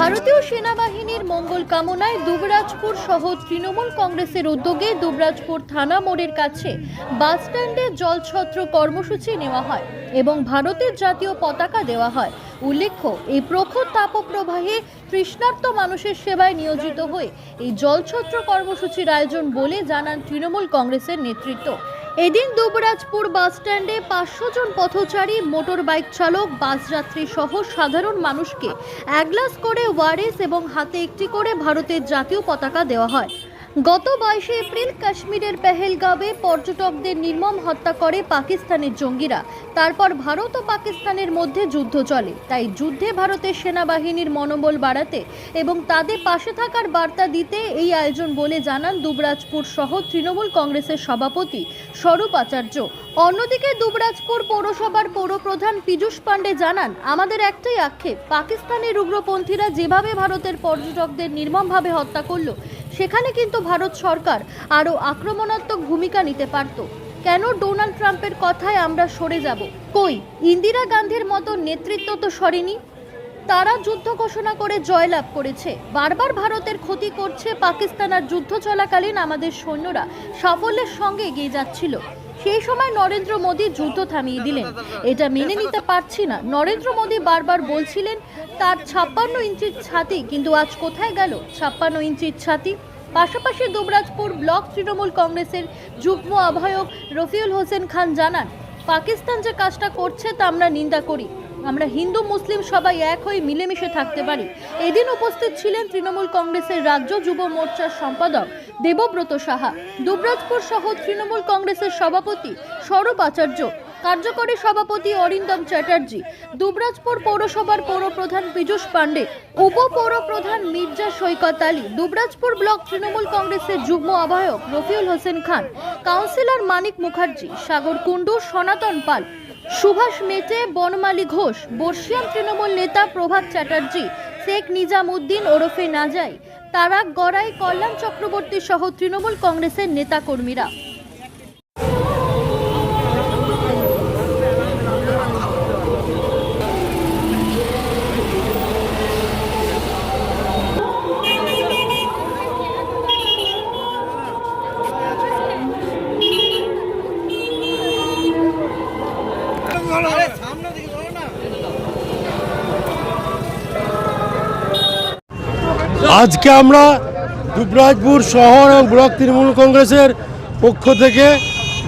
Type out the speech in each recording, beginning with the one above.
ভারতীয় সেনাবাহিনীর মঙ্গল কামনায় দুবরাজপুর সহ তৃণমূল কংগ্রেসের উদ্যোগে দুবরাজপুর থানা মোড়ের কাছে বাসস্ট্যান্ডে জলছত্র কর্মসূচি নেওয়া হয় এবং ভারতের জাতীয় পতাকা দেওয়া হয়। উল্লেখ্য, এই প্রখর তাপপ্রবাহে তৃষ্ণার্ত মানুষের সেবায় নিয়োজিত হয়ে এই জলছত্র কর্মসূচির আয়োজন বলে জানান তৃণমূল কংগ্রেসের নেতৃত্ব। এদিন দুবরাজপুর বাসস্ট্যান্ডে পাঁচশো জন পথচারী মোটর বাইক চালক, বাস যাত্রী সহ সাধারণ মানুষকে এক গ্লাস করে ওয়ারেস এবং হাতে একটি করে ভারতের জাতীয় পতাকা দেওয়া হয়। গত বাইশে এপ্রিল কাশ্মীরের পেহেলগাঁওয়ে পর্যটকদের নির্মম হত্যা করে পাকিস্তানের জঙ্গিরা। তারপর ভারত ও পাকিস্তানের মধ্যে যুদ্ধ চলে। তাই যুদ্ধে ভারতের সেনাবাহিনীর মনোবল বাড়াতে এবং তাদের পাশে থাকার বার্তা দিতে এই আয়োজন বলে জানান দুবরাজপুর সহ তৃণমূল কংগ্রেসের সভাপতি স্বরূপ আচার্য। অন্যদিকে দুবরাজপুর পৌরসভার পৌরপ্রধান পীযূষ পাণ্ডে জানান, আমাদের একটাই আক্ষেপ, পাকিস্তানের উগ্রপন্থীরা যেভাবে ভারতের পর্যটকদের নির্মমভাবে হত্যা করল সেখানে কিন্তু ভারত সরকার আরও আক্রমণাত্মক ভূমিকা নিতে পারত। কেন ডোনাল্ড ট্রাম্পের কথায় আমরা সরে যাব? কই? ইন্দিরা গান্ধীর মতো নেতৃত্ব তো সরেনি। তারা যুদ্ধ ঘোষণা করে জয়লাভ করেছে। বারবার ভারতের ক্ষতি করছে পাকিস্তান আর যুদ্ধ চলাকালীন আমাদের সৈন্যরা। সাফল্যের সঙ্গে এগিয়ে যাচ্ছিল। সেই সময় নরেন্দ্র মোদী যুদ্ধ থামিয়ে দিলেন। এটা মেনে নিতে পারছি না। নরেন্দ্র মোদী বারবার বলছিলেন, তার ছাপ্পান্ন ইঞ্চির ছাতি, কিন্তু আজ কোথায় গেল? ছাপ্পান্ন ইঞ্চির ছাতি? পাশাপাশি দুবরাজপুর ব্লক তৃণমূল কংগ্রেসের যুগ্ম আহ্বায়ক রফিউল হোসেন খান জানান, পাকিস্তান যে কাজটা করছে তা আমরা নিন্দা করি। আমরা হিন্দু, মুসলিম সবাই এক হয়ে মিলেমিশে থাকতে পারি। এদিন উপস্থিত ছিলেন তৃণমূল কংগ্রেসের রাজ্য যুব মোর্চার সম্পাদক দেবব্রত সাহা। দুবরাজপুর সহ তৃণমূল কংগ্রেসের সভাপতি স্বরূপ আচার্য কার্যকরী সভাপতি অরিন্দম চ্যাটার্জি, দুবরাজপুর পৌরসভার পৌরপ্রধান পীযূষ পাণ্ডে, উপপৌরপ্রধান মির্জা সৈকত আলী, দুবরাজপুর ব্লক তৃণমূল কংগ্রেসের যুগ্ম আহ্বায়ক রফিউল হোসেন খান, কাউন্সিলর মানিক মুখার্জি, সাগর কুণ্ডু, সনাতন পাল, সুভাষ মেটে, বনমালী ঘোষ, বর্ষিয়ান তৃণমূল নেতা প্রভাত চ্যাটার্জি, শেখ নিজামুদ্দিন ওরফে নাজাই তারা গড়াই, কল্যাণ চক্রবর্তী সহ তৃণমূল কংগ্রেসের নেতাকর্মীরা। আজকে আমরা দুবরাজপুর শহর এবং ব্লক তৃণমূল কংগ্রেসের পক্ষ থেকে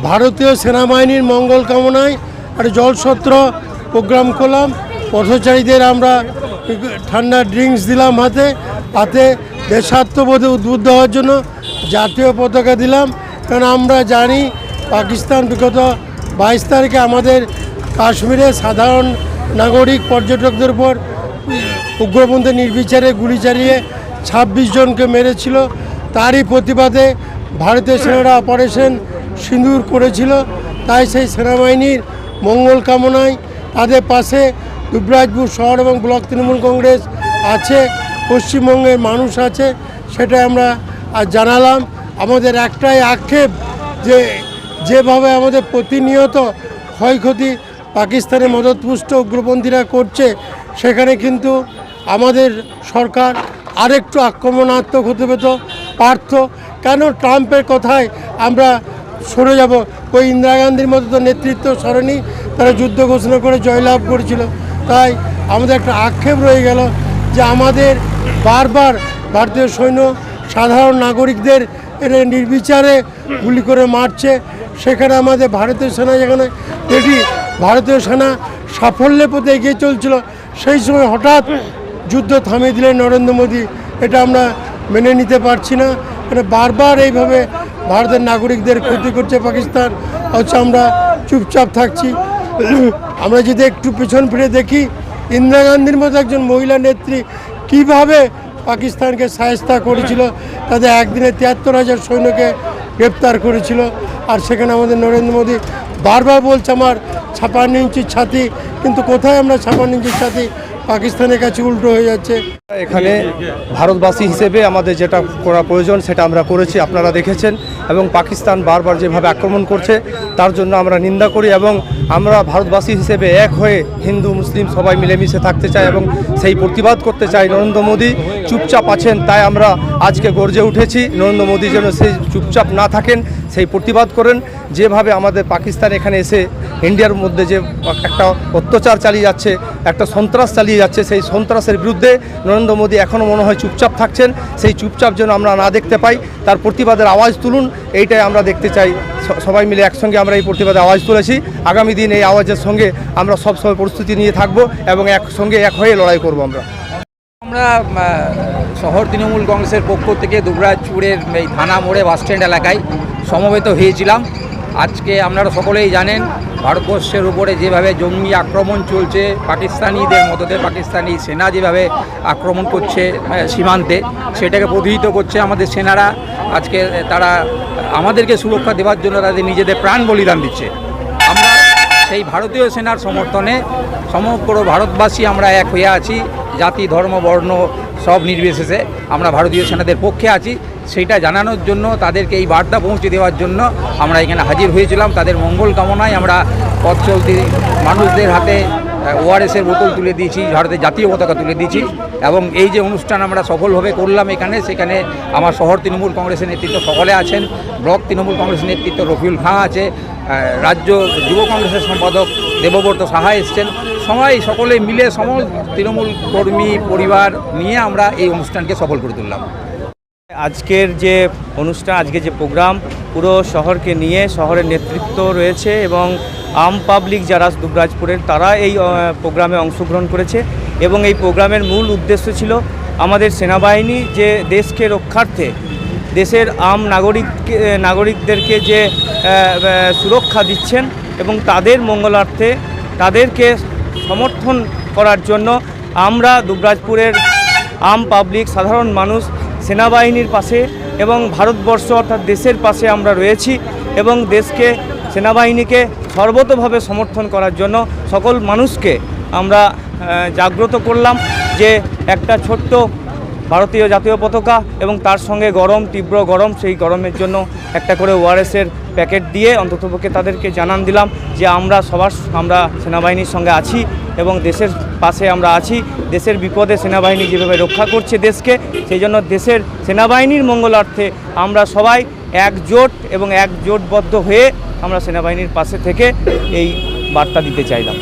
ভারতীয় সেনাবাহিনীর মঙ্গল কামনায় একটা জলসত্র প্রোগ্রাম করলাম। পথচারীদের আমরা ঠান্ডা ড্রিঙ্কস দিলাম হাতে হাতে দেশাত্মবোধে উদ্বুদ্ধ হওয়ার জন্য জাতীয় পতাকা দিলাম। কারণ আমরা জানি পাকিস্তান বিগত বাইশ তারিখে আমাদের কাশ্মীরে সাধারণ নাগরিক পর্যটকদের উপর উগ্রপন্থী নির্বিচারে গুলি চালিয়ে ছাব্বিশ জনকে মেরেছিল। তারই প্রতিবাদে ভারতীয় সেনারা অপারেশন সিঁদুর করেছিল। তাই সেই সেনাবাহিনীর মঙ্গল কামনায় তাদের পাশে দুবরাজপুর শহর এবং ব্লক তৃণমূল কংগ্রেস আছে, পশ্চিমবঙ্গের মানুষ আছে সেটা আমরা আজ জানালাম। আমাদের একটাই আক্ষেপ যে যেভাবে আমাদের প্রতিনিয়ত ক্ষয়ক্ষতি পাকিস্তানের মদতপুষ্ট উগ্রপন্থীরা করছে, সেখানে কিন্তু আমাদের সরকার আরেকটু আক্রমণাত্মক হতে পেত পারত কেন ট্রাম্পের কথায় আমরা সরে যাব? ওই ইন্দিরা গান্ধীর মতো তো নেতৃত্ব সরেনি, তারা যুদ্ধ ঘোষণা করে জয়লাভ করেছিল। তাই আমাদের একটা আক্ষেপ রয়ে গেল যে আমাদের বারবার ভারতীয় সৈন্য সাধারণ নাগরিকদের এরা নির্বিচারে গুলি করে মারছে। সেখানে আমাদের ভারতীয় সেনা যেখানে দেখি ভারতীয় সেনা সাফল্যের পথে এগিয়ে চলছিল, সেই সময় হঠাৎ যুদ্ধ থামিয়ে দিলেন নরেন্দ্র মোদী, এটা আমরা মেনে নিতে পারছি না। মানে বারবার এইভাবে ভারতের নাগরিকদের ক্ষতি করছে পাকিস্তান, অথচ আমরা চুপচাপ থাকছি। আমরা যদি একটু পিছন ফিরে দেখি, ইন্দিরা গান্ধীর মতো একজন মহিলা নেত্রী কীভাবে পাকিস্তানকে সায়স্তা করেছিল, তাদের একদিনে তিয়াত্তর হাজার সৈন্যকে গ্রেপ্তার করেছিল, আর সেখানে আমাদের নরেন্দ্র মোদী বারবার বলছে, আমার ছাপান্ন ইঞ্চির ছাতি, কিন্তু কোথায় আমরা ছাপান্ন ইঞ্চির ছাতি? পাকিস্তানের কাছে উল্টো হয়ে যাচ্ছে। এখানে ভারতবাসী হিসেবে আমাদের যেটা করা প্রয়োজন, সেটা আমরা করেছি, আপনারা দেখেছেন। এবং পাকিস্তান বারবার যেভাবে আক্রমণ করছে, তার জন্য আমরা নিন্দা করি এবং আমরা ভারতবাসী হিসেবে এক হয়ে হিন্দু, মুসলিম সবাই মিলেমিশে থাকতে চাই এবং সেই প্রতিবাদ করতে চাই নরেন্দ্র মোদী। চুপচাপ আছেন, তাই আমরা আজকে গর্জে উঠেছি। নরেন্দ্র মোদী যেন সেই চুপচাপ না থাকেন সেই প্রতিবাদ করেন, যেভাবে আমাদের পাকিস্তান এখানে এসে ইন্ডিয়ার মধ্যে যে একটা অত্যাচার চালিয়ে যাচ্ছে, একটা সন্ত্রাস চালিয়ে যাচ্ছে, সেই সন্ত্রাসের বিরুদ্ধে নরেন্দ্র মোদী এখনও মনে হয় চুপচাপ থাকছেন। সেই চুপচাপ যেন আমরা না দেখতে পাই, তার প্রতিবাদের আওয়াজ তুলুন, এইটাই আমরা দেখতে চাই। সবাই মিলে একসঙ্গে আমরা এই প্রতিবাদে আওয়াজ তুলেছি। আগামী দিন এই আওয়াজের সঙ্গে আমরা সবসময় প্রস্তুতি নিয়ে থাকব এবং একসঙ্গে এক হয়ে লড়াই করব আমরা। আমরা শহর তৃণমূল কংগ্রেসের পক্ষ থেকে দুবরাজপুরের এই থানা মোড়ে বাসস্ট্যান্ড এলাকায় সমবেত হয়েছিলাম। আজকে আপনারা সকলেই জানেন, ভারতবর্ষের উপরে যেভাবে জঙ্গি আক্রমণ চলছে, পাকিস্তানিদের মদতে পাকিস্তানি সেনা যেভাবে আক্রমণ করছে সীমান্তে, সেটাকে প্রতিহিত করছে আমাদের সেনারা। আজকে তারা আমাদেরকে সুরক্ষা দেওয়ার জন্য তাদের নিজেদের প্রাণ বলিদান দিচ্ছে। আমরা সেই ভারতীয় সেনার সমর্থনে সমগ্র ভারতবাসী আমরা এক হয়ে আছি। জাতি, ধর্ম, বর্ণ সব নির্বিশেষে আমরা ভারতীয় সেনাদের পক্ষে আছি। সেইটা জানানোর জন্য তাদেরকে এই বার্তা পৌঁছে দেওয়ার জন্য আমরা এখানে হাজির হয়েছিলাম। তাদের মঙ্গল কামনায় আমরা পথ চলতি মানুষদের হাতে ওআরএসের বোতল তুলে দিয়েছি, ভারতের জাতীয় পতাকা তুলে দিয়েছি এবং এই যে অনুষ্ঠান আমরা সফলভাবে করলাম এখানে, সেখানে আমার শহর তৃণমূল কংগ্রেসের নেতৃত্ব সকলে আছেন। ব্লক তৃণমূল কংগ্রেসের নেতৃত্ব রফিউল খাঁ আছে। রাজ্য যুব কংগ্রেসের সম্পাদক দেবব্রত সাহা এসছেন। সবাই, সকলে মিলে সমল তৃণমূল কর্মী, পরিবার নিয়ে আমরা এই অনুষ্ঠানকে সফল করে তুললাম। আজকের যে অনুষ্ঠান, আজকে যে প্রোগ্রাম, পুরো শহরকে নিয়ে শহরের নেতৃত্ব রয়েছে এবং আম পাবলিক যারা দুবরাজপুরের, তারা এই প্রোগ্রামে অংশগ্রহণ করেছে এবং এই প্রোগ্রামের মূল উদ্দেশ্য ছিল আমাদের সেনাবাহিনী যে দেশকে রক্ষার্থে, দেশের আম নাগরিক নাগরিকদেরকে যে সুরক্ষা দিচ্ছেন এবং তাদের মঙ্গলার্থে তাদেরকে সমর্থন করার জন্য আমরা দুবরাজপুরের আম পাবলিক, সাধারণ মানুষ, সেনাবাহিনীর পাশে এবং ভারতবর্ষ অর্থাৎ দেশের পাশে আমরা রয়েছি এবং দেশকে, সেনাবাহিনীকে সর্বতভাবে সমর্থন করার জন্য সকল মানুষকে আমরা জাগ্রত করলাম যে একটা ছোট্ট ভারতীয় জাতীয় পতাকা এবং তার সঙ্গে গরম, তীব্র গরম, সেই গরমের জন্য একটা করে ওআরএসের প্যাকেট দিয়ে অন্ততপক্ষে তাদেরকে জানান দিলাম যে আমরা সবার, আমরা সেনাবাহিনীর সঙ্গে আছি এবং দেশের পাশে আমরা আছি। দেশের বিপদে সেনাবাহিনী যেভাবে রক্ষা করছে দেশকে, সেই জন্য দেশের সেনাবাহিনীর মঙ্গলার্থে আমরা সবাই একজোট এবং একজোটবদ্ধ হয়ে আমরা সেনাবাহিনীর পাশে থেকে এই বার্তা দিতে চাইলাম।